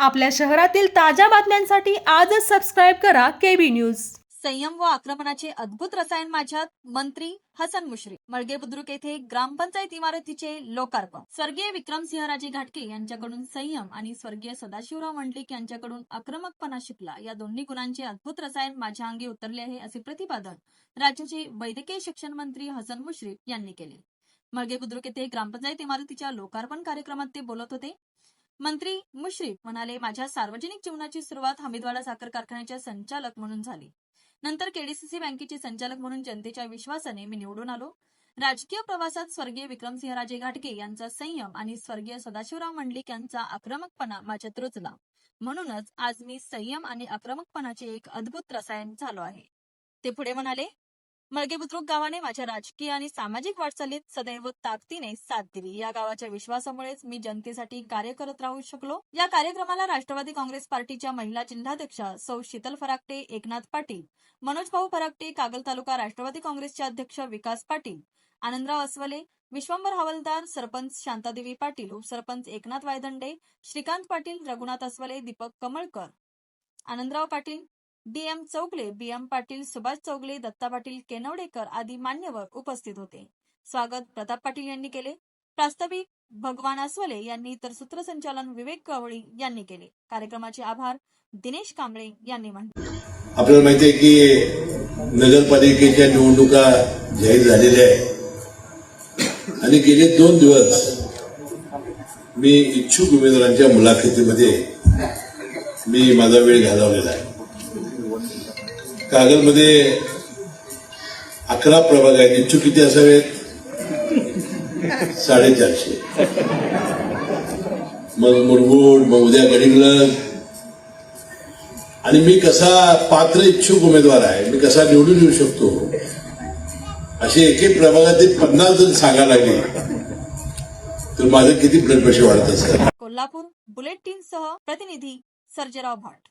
आपल्या शहरातील ताज्या बातम्यांसाठी आजच सबस्क्राईब करा केबी न्यूज संयम व आक्रमणाचे अद्भुत रसायन माझ्यात मंत्री हसन मुश्रीफ. मळगे बुद्रुक येथे ग्रामपंचायत इमारतीचे लोकार्पण. स्वर्गीय विक्रमसिंहराजे घाटके यांच्याकडून संयम आणि स्वर्गीय सदाशिवराव मंडलिक यांच्याकडून आक्रमकपणा शिकला. या दोन्ही गुणांचे अद्भुत रसायन माझ्या अंगी उतरले आहे असे प्रतिपादन राज्याचे वैद्यकीय शिक्षण मंत्री हसन मुश्रीफ यांनी केले. मळगे बुद्रुक येथे ग्रामपंचायत इमारतीच्या लोकार्पण कार्यक्रमात ते बोलत होते. मंत्री मुश्रीफ म्हणाले माझ्या सार्वजनिक जीवनाची सुरुवात हमीदवाडा साखर कारखान्याच्या संचालक म्हणून झाली. नंतर केडीसीसी बँकेचे संचालक म्हणून जनतेच्या विश्वासाने मी निवडून आलो. राजकीय प्रवासात स्वर्गीय विक्रमसिंहराजे घाटगे यांचा संयम आणि स्वर्गीय सदाशिवराव मंडलिक यांचा आक्रमकपणा माझ्यात रुजला. म्हणूनच आज मी संयम आणि आक्रमकपणाचे एक अद्भुत रसायन झालो आहे. ते पुढे म्हणाले मळगे बुद्रुक गावाने माझ्या राजकीय आणि सामाजिक वाटचालीत सदैव ताकदीने साथ दिली. या गावाच्या विश्वासामुळेच मी जनतेसाठी कार्य करत राहू शकलो. या कार्यक्रमाला राष्ट्रवादी काँग्रेस पार्टीच्या महिला जिल्हाध्यक्षा सौ शीतल फराकटे एकनाथ पाटील मनोज भाऊ फराकटे कागल तालुका राष्ट्रवादी काँग्रेसचे अध्यक्ष विकास पाटील आनंदराव अस्वले विश्वंभर हवालदार sarpanch Shantadevi Patil upsarpanch Eknath Waydande Shrikant Patil Raghunath Aswale Deepak Kamalkar Anandrao Patil D M Chougale B M Patil Subhash Chougale Datta Patil Kenwadekar आदी मान्यवर उपस्थित होते. स्वागत प्रताप पाटील यांनी केले. प्रास्ताविक भगवान अस्वले यांनी तर सूत्रसंचालन विवेक कवळी यांनी केले. कार्यक्रमाचे आभार दिनेश कांबळे यांनी मानले. आपल्याला माहिती आहे की नगरपालिकेच्या निवडणुका जाहीर झालेल्या आहेत. आणि गेले दोन दिवस मी इच्छुक उमेदवारांच्या मुलाखतीमध्ये मी माझा वेळ घालवलेला आहे. कागलमध्ये अकरा प्रभाग आहेत. इच्छुक किती असावेत साडेचारशे. मग मुरगुड मग उद्या गडिंग्लज. आणि मी कसा पात्र इच्छुक उमेदवार आहे मी कसा निवडून येऊ शकतो? असे एक एक प्रभागातील पन्नास जण सांगा लागले. तर माझं किती ब्लड प्रेशर वाढत असेल? कोल्हापूर बुलेटिन सह प्रतिनिधी सर्जेराव भाट.